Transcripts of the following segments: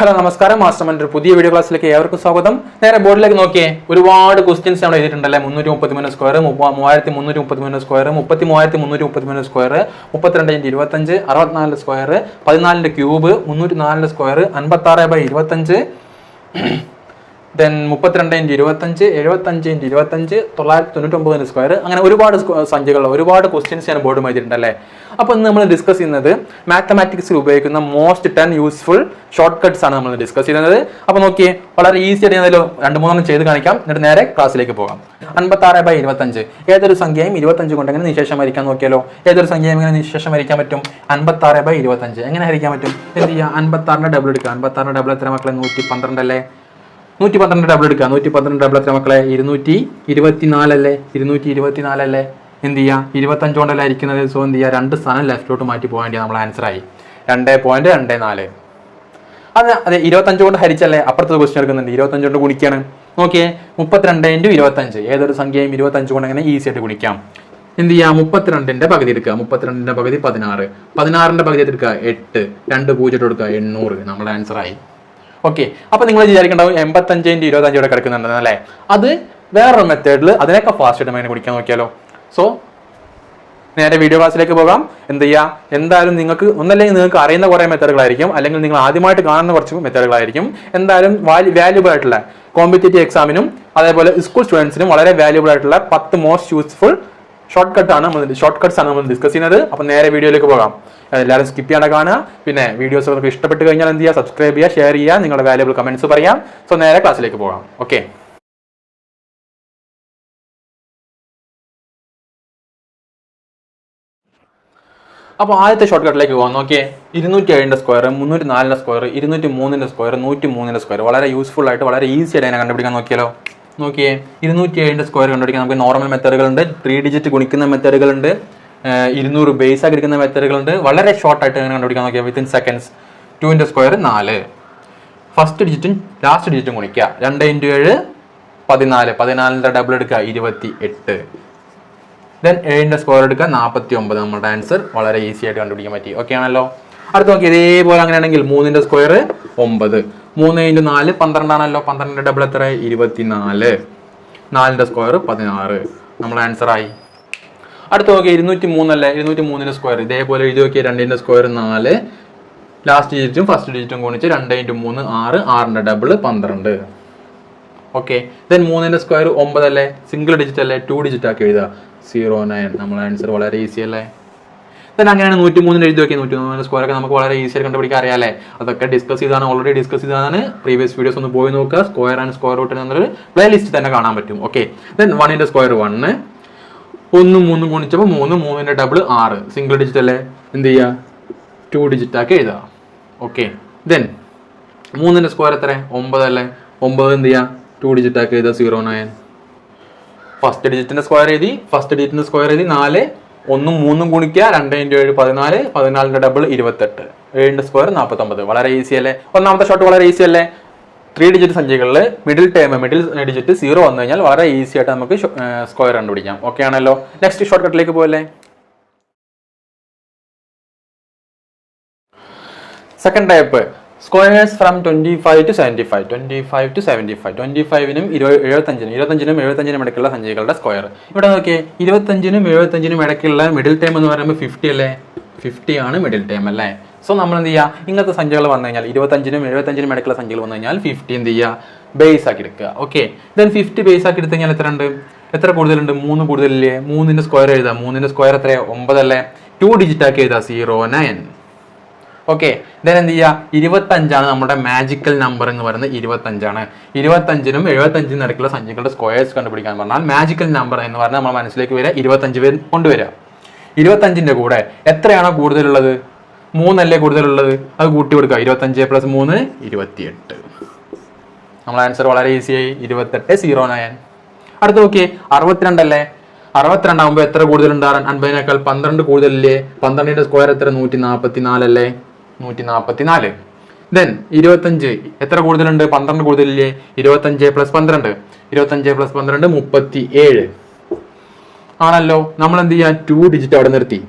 Hello നമസ്കാരം. Master മന്റെ പുതിയ video ക്ലാസ്സിലേക്ക് ഏവർക്കും സ്വാഗതം. നേരെ ബോർഡിലേക്ക് നോക്കിയേ ഒരുപാട് ക്വസ്റ്റ്യൻസ് നമ്മൾ എഴുതിയിട്ടുണ്ടല്ലേ? മുന്നൂറ്റി മുപ്പത്തി മൂന്ന് സ്ക്വയർ മൂവായിരത്തി മുന്നൂറ്റി മുപ്പത്തി മൂന്ന് സ്ക്വയർ മുപ്പത്തി മൂവായിരത്തി മുന്നൂറ്റി മുപ്പത്തി മൂന്ന് സ്ക്വയർ മുപ്പത്തിരണ്ട് ഇഞ്ച് ഇരുപത്തഞ്ച് അറുപത്തിനാല് സ്ക്വയർ പതിനാലിന്റെ ക്യൂബ് മുന്നൂറ്റി നാലിന്റെ സ്ക്വയർ അൻപത്താറ് ബൈ ഇരുപത്തഞ്ച് ദെൻ മുപ്പത്തിരണ്ട് ഇന്റ് ഇരുപത്തഞ്ച് എഴുപത്തഞ്ച് ഇന്റ് ഇരുപത്തഞ്ച് തൊള്ളായിരത്തി തൊണ്ണൂറ്റൊമ്പതിന് സ്ക്വയർ അങ്ങനെ ഒരുപാട് സംഖ്യകൾ ഒരുപാട് ക്വസ്റ്റ്യൻസ് ഞാൻ ബോർഡ് അല്ലേ? അപ്പോൾ ഇന്ന് നമ്മൾ ഡിസ്കസ് ചെയ്യുന്നത് മാത്തമാറ്റിക്സിൽ ഉപയോഗിക്കുന്ന most ten useful shortcuts ആണ് നമ്മൾ ഡിസ്കസ് ചെയ്യുന്നത്. അപ്പോൾ നോക്കിയേ വളരെ ഈസി ആയിട്ട് ഞാനതിൽ രണ്ട് മൂന്നെണ്ണം ചെയ്ത് കാണിക്കാം. എന്നിട്ട് നേരെ ക്ലാസ്സിലേക്ക് പോകാം. അൻപത്താറ് ബൈ ഇരുപത്തഞ്ച് ഏതൊരു സംഖ്യയും ഇരുപത്തഞ്ച് കൊണ്ട് എങ്ങനെ നിശേഷം വരയ്ക്കാൻ നോക്കിയാലോ? ഏതൊരു സംഖ്യയും എങ്ങനെ നിശേഷം വരയ്ക്കാൻ പറ്റും? അൻപത്താറ് ബൈ ഇരുപത്തഞ്ച് എങ്ങനെ ഹരിക്കാൻ പറ്റും? എന്ത് ചെയ്യുക അൻപത്താറിന്റെ ഡബിൾ എടുക്കുക. അൻപത്താറിന്റെ ഡബിൾ എത്ര മക്കളെ? നൂറ്റി പന്ത്രണ്ടല്ലേ നൂറ്റി പന്ത്രണ്ട് ഡബിൾ എടുക്കുക. നൂറ്റി പന്ത്രണ്ട് ഡബിൾ എത്ര മക്കളെ ഇരുന്നൂറ്റി ഇരുപത്തിനാലല്ലേ? ഇരുന്നൂറ്റി ഇരുപത്തിനാലല്ലേ? എന്ത് ചെയ്യുക ഇരുപത്തഞ്ചോണ്ടല്ലേ ഇരിക്കുന്നത്? സോ എന്ത് ചെയ്യുക രണ്ട് സ്ഥാനം ലെഫ്റ്റിലോട്ട് മാറ്റി പോകാൻ വേണ്ടി നമ്മൾ ആൻസറായി രണ്ട് പോയിന്റ് രണ്ട് നാല്. അത് അതെ ഇരുപത്തഞ്ച് കൊണ്ട് ഹരിച്ചല്ലേ? അപ്പുറത്തെ ക്വസ്റ്റ്യൻ എടുക്കുന്നുണ്ട്. ഇരുപത്തഞ്ച് കൊണ്ട് ഗുണിക്കാണ്. നോക്കിയേ മുപ്പത്തിരണ്ട് ഇന്റു ഇരുപത്തഞ്ച്. ഏതൊരു സംഖ്യയും ഇരുപത്തഞ്ച് കൊണ്ട് അങ്ങനെ ഈസി ആയിട്ട് ഗുണിക്കാം? എന്ത് ചെയ്യാം? മുപ്പത്തിരണ്ടിന്റെ പകുതി എടുക്കുക. മുപ്പത്തിരണ്ടിന്റെ പകുതി പതിനാറ്. പതിനാറിന്റെ പകുതി എടുക്കുക. എട്ട്. രണ്ട് പൂജ്യം എടുക്കുക എണ്ണൂറ്. നമ്മുടെ ആൻസർ ആയി. ഓക്കെ അപ്പൊ നിങ്ങൾ വിചാരിക്കേണ്ടാവും എൺപത്തഞ്ചിന്റെ ഇരുപത്തഞ്ച് ഇവിടെ കിടക്കുന്നുണ്ടെന്ന് അല്ലേ? അത് വേറൊരു മെത്തേഡിൽ അതിനൊക്കെ ഫാസ്റ്റ് ആയിട്ട് കുടിക്കാൻ നോക്കിയാലോ. സോ നേരെ വീഡിയോ ക്ലാസ്സിലേക്ക് പോകാം. എന്ത് ചെയ്യുക എന്തായാലും നിങ്ങൾക്ക് ഒന്നല്ലെങ്കിൽ നിങ്ങൾക്ക് അറിയുന്ന കുറേ മെത്തേഡുകളായിരിക്കും അല്ലെങ്കിൽ നിങ്ങൾ ആദ്യമായിട്ട് കാണുന്ന കുറച്ച് മെത്തേഡുകളായിരിക്കും എന്തായാലും വാല്യൂബിൾ ആയിട്ടുള്ള കോമ്പറ്റേറ്റീവ് എക്സാമിനും അതേപോലെ സ്കൂൾ സ്റ്റുഡൻസിനും വളരെ വാല്യൂബിൾ ആയിട്ടുള്ള പത്ത് മോസ്റ്റ് യൂസ്ഫുൾ ഷോർട്ട് കട്ട് ആണ് നമ്മൾ ഷോർട്ട് കട്ട്സ് ആണ് നമ്മൾ ഡിസ്കസ് ചെയ്യുന്നത്. അപ്പം നേരെ വീഡിയോയിലേക്ക് പോകാം. എല്ലാവരും സ്കിപ്പ് ചെയ്യാണ്ട് കാണുക. പിന്നെ വീഡിയോസ് നിങ്ങൾക്ക് ഇഷ്ടപ്പെട്ട് കഴിഞ്ഞാൽ എന്ത് ചെയ്യുക? സബ്സ്ക്രൈബ് ചെയ്യുക ഷെയർ ചെയ്യുക നിങ്ങളുടെ വാല്യുബിൾ കമന്റ്സ് പറയാം. സോ നേരെ ക്ലാസ്സിലേക്ക് പോകാം. ഓക്കെ അപ്പോൾ ആദ്യത്തെ ഷോർട്ട് കട്ടിലേക്ക് പോകാം. നോക്കിയേ. ഇരുന്നൂറ്റി ഏഴിന്റെ സ്ക്വയർ മുന്നൂറ്റി നാലിന്റെ സ്ക്വയർ ഇരുന്നൂറ്റി മൂന്നിന്റെ സ്ക്വയർ നൂറ്റി മൂന്നിന്റെ സ്ക്വയർ വളരെ യൂസ്ഫുൾ ആയിട്ട് വളരെ ഈസി ആയിട്ട് അതിനെ കണ്ടുപിടിക്കാൻ നോക്കിയാലോ? നോക്കിയേ ഇരുന്നൂറ്റി ഏഴിന്റെ സ്ക്വയർ കണ്ടുപിടിക്കാം. നമുക്ക് നോർമൽ മെത്തേഡുകളുണ്ട് ത്രീ ഡിജിറ്റ് ഗുണിക്കുന്ന മെത്തേഡുകളുണ്ട് ഇരുന്നൂറ് ബേസ് ആക്കി എടുക്കുന്ന മെത്തേഡുകളുണ്ട് വളരെ ഷോർട്ട് ആയിട്ട് അങ്ങനെ കണ്ടുപിടിക്കാൻ നോക്കിയാൽ വിത്തിൻ സെക്കൻഡ്സ് ടുവിന്റെ സ്ക്വയർ നാല്. ഫസ്റ്റ് ഡിജിറ്റും ലാസ്റ്റ് ഡിജിറ്റും ഗുണിക്കുക. രണ്ട് ഇന്റു ഏഴ് പതിനാല്. പതിനാലിന്റെ ഡബിൾ എടുക്കുക ഇരുപത്തി എട്ട് ദെൻ ഏഴിന്റെ സ്ക്വയർ എടുക്കുക നാൽപ്പത്തി ഒമ്പത് നമ്മുടെ ആൻസർ വളരെ ഈസി ആയിട്ട് കണ്ടുപിടിക്കാൻ പറ്റി. ഓക്കെ ആണല്ലോ? അടുത്ത് നോക്കി ഇതേപോലെ അങ്ങനെയാണെങ്കിൽ മൂന്നിന്റെ സ്ക്വയർ ഒമ്പത്. മൂന്ന് ഇന്റു നാല് പന്ത്രണ്ടാണല്ലോ പന്ത്രണ്ട് ഡബിൾ എത്ര? ഇരുപത്തിനാല്. നാലിന്റെ സ്ക്വയർ പതിനാറ്. നമ്മുടെ ആൻസർ ആയി. അടുത്ത് നോക്കി ഇരുന്നൂറ്റി മൂന്നല്ലേ ഇരുന്നൂറ്റി മൂന്നിന്റെ സ്ക്വയർ ഇതേപോലെ എഴുതി നോക്കിയ രണ്ടിന്റെ സ്ക്വയർ നാല്. ലാസ്റ്റ് ഡിജിറ്റും ഫസ്റ്റ് ഡിജിറ്റും ഗുണിച്ച് രണ്ട് ഇന്റു മൂന്ന് ആറ് ആറിന്റെ ഡബിൾ പന്ത്രണ്ട്. ഓക്കെ ദെൻ മൂന്നിന്റെ സ്ക്വയർ ഒമ്പതല്ലേ? സിംഗിൾ ഡിജിറ്റ് അല്ലേ? ടു ഡിജിറ്റ് ആക്കി എഴുതുക. സീറോ നയൻ നമ്മളെ ആൻസർ വളരെ ഈസി അല്ലേ? ദെൻ അങ്ങനെയാണ് നൂറ്റി മൂന്നിന് എഴുതി വെക്കുക നൂറ്റി മൂന്നിന്റെ സ്ക്വയർ ഒക്കെ നമുക്ക് വളരെ ഈസിയായി കണ്ടുപിടിക്കാൻ അറിയാലേ അതൊക്കെ ഡിസ്കസ് ചെയ്താണ് ഓൾറെഡി ഡിസ്കസ് ചെയ്താണ് പ്രീവിയസ് വീഡിയോസ് ഒന്ന് പോയി നോക്കുക. സ്ക്വയർ ആൻഡ് സ്ക്വയർ റൂട്ട് എന്നൊരു പ്ലേ ലിസ്റ്റ് തന്നെ കാണാൻ പറ്റും. ഓക്കെ ദെൻ വണ്ണിന്റെ സ്ക്വയർ വണ്ണ് ഒന്ന് മൂന്ന് ഗുണിച്ചപ്പോൾ മൂന്ന് മൂന്നിന്റെ ഡബിൾ ആറ്. സിംഗിൾ ഡിജിറ്റ് അല്ലേ? എന്ത് ചെയ്യുക? ടു ഡിജിറ്റ് ആക്കി എഴുതുക. ഓക്കെ ദെൻ മൂന്നിന്റെ സ്ക്വയർ എത്ര ഒമ്പത് അല്ലേ? ഒമ്പത് എന്ത് ചെയ്യുക? ടു ഡിജിറ്റ് ആക്കി എഴുതുക. സീറോ നയൻ ഫസ്റ്റ് ഡിജിറ്റിന്റെ സ്ക്വയർ എഴുതി. ഫസ്റ്റ് ഡിജിറ്റിന്റെ സ്ക്വയർ എഴുതി. നാല് ഒന്നും മൂന്നും ഗുണിക്കുക രണ്ട് ഇന്റു ഏഴ് പതിനാല് പതിനാലിന്റെ ഡബിൾ ഇരുപത്തെട്ട്. ഏഴിന്റെ സ്ക്വയർ നാൽപ്പത്തൊമ്പത്. വളരെ ഈസി അല്ലേ? ഒന്നാമത്തെ ഷോട്ട് വളരെ ഈസി അല്ലേ? ത്രീ ഡിജിറ്റ് സംഖ്യകളിൽ middle term middle digit zero വന്നു കഴിഞ്ഞാൽ വളരെ ഈസി ആയിട്ട് നമുക്ക് സ്ക്വയർ കണ്ടുപിടിക്കാം. ഓക്കെ ആണല്ലോ? നെക്സ്റ്റ് ഷോർട്ട് കട്ടിലേക്ക് പോകല്ലേ second type squares from twenty five to seventy five twenty five to seventy five twenty ഫൈവിനും ഇരുപത് എഴുപത്തഞ്ചിനും ഇരുപത്തഞ്ചിനും എഴുപത്തഞ്ചിനും ഇടയ്ക്കുള്ള സംഖ്യകളുടെ സ്ക്വയർ ഇവിടെ നോക്കിയേ ഇരുപത്തഞ്ചിനും എഴുപത്തഞ്ചിനും ഇടയ്ക്കുള്ള മിഡിൽ ടൈം എന്ന് പറയുമ്പോൾ ഫിഫ്റ്റി അല്ലേ? ഫിഫ്റ്റി ആണ് മിഡിൽ ടൈം അല്ലേ? സോ നമ്മൾ എന്ത് ചെയ്യുക ഇങ്ങനത്തെ സംഖ്യകൾ വന്നു കഴിഞ്ഞാൽ ഇരുപത്തഞ്ചിനും എഴുപത്തഞ്ചിനും ഇടയ്ക്കുള്ള സംഖ്യകൾ വന്നു കഴിഞ്ഞാൽ ഫിഫ്റ്റി എന്ത് ചെയ്യുക ബേസ് ആക്കി എടുക്കുക. ഓക്കെ ദെൻ ഫിഫ്റ്റി ബേസ് ആക്കി എടുത്തു കഴിഞ്ഞാൽ എത്ര ഉണ്ട് എത്ര കൂടുതലുണ്ട്? മൂന്ന് കൂടുതലില്ലേ? മൂന്നിന്റെ സ്ക്വയർ എഴുതാം. മൂന്നിന്റെ സ്ക്വയർ എത്രയാണ് ഒമ്പതല്ലേ? ടു ഡിജിറ്റ് ആക്കി എഴുതാം. സീറോ നയൻ ഓക്കെ ദെൻ എന്ത് ചെയ്യുക ഇരുപത്തഞ്ചാണ് നമ്മുടെ മാജിക്കൽ നമ്പർ എന്ന് പറയുന്നത് ഇരുപത്തഞ്ചാണ്. ഇരുപത്തഞ്ചിനും എഴുപത്തഞ്ചിനും ഇടയ്ക്കുള്ള സംഖ്യകളുടെ സ്ക്വയേഴ്സ് കണ്ടുപിടിക്കാൻ പറഞ്ഞാൽ മാജിക്കൽ നമ്പർ എന്ന് പറഞ്ഞാൽ നമ്മുടെ മനസ്സിലേക്ക് വരിക ഇരുപത്തഞ്ച് കൊണ്ടുവരിക. ഇരുപത്തഞ്ചിന്റെ കൂടെ എത്രയാണോ കൂടുതലുള്ളത്? മൂന്നല്ലേ കൂടുതലുള്ളത്? അത് കൂട്ടി കൊടുക്കുക. ഇരുപത്തഞ്ച് പ്ലസ് മൂന്ന് ഇരുപത്തിയെട്ട്. നമ്മളെ ആൻസർ വളരെ ഈസി ആയി. ഇരുപത്തെട്ട് സീറോ നയൻ അടുത്ത് നോക്കിയേ അറുപത്തിരണ്ടല്ലേ? അറുപത്തിരണ്ടാകുമ്പോൾ എത്ര കൂടുതലുണ്ടാകാൻ? അൻപതിനേക്കാൾ പന്ത്രണ്ട് കൂടുതലല്ലേ? പന്ത്രണ്ടിന്റെ സ്ക്വയർ എത്ര? നൂറ്റി നാൽപ്പത്തി നാലല്ലേ നൂറ്റി നാൽപ്പത്തി നാല്. ദെൻ ഇരുപത്തഞ്ച് എത്ര കൂടുതലുണ്ട്? പന്ത്രണ്ട് കൂടുതലില്ലേ? ഇരുപത്തഞ്ച് പ്ലസ് പന്ത്രണ്ട്. ഇരുപത്തഞ്ച് പ്ലസ് പന്ത്രണ്ട് മുപ്പത്തി ഏഴ് ആണല്ലോ. നമ്മൾ എന്ത് ചെയ്യാം ടു ഡിജിറ്റ് അവിടെ നിർത്തി.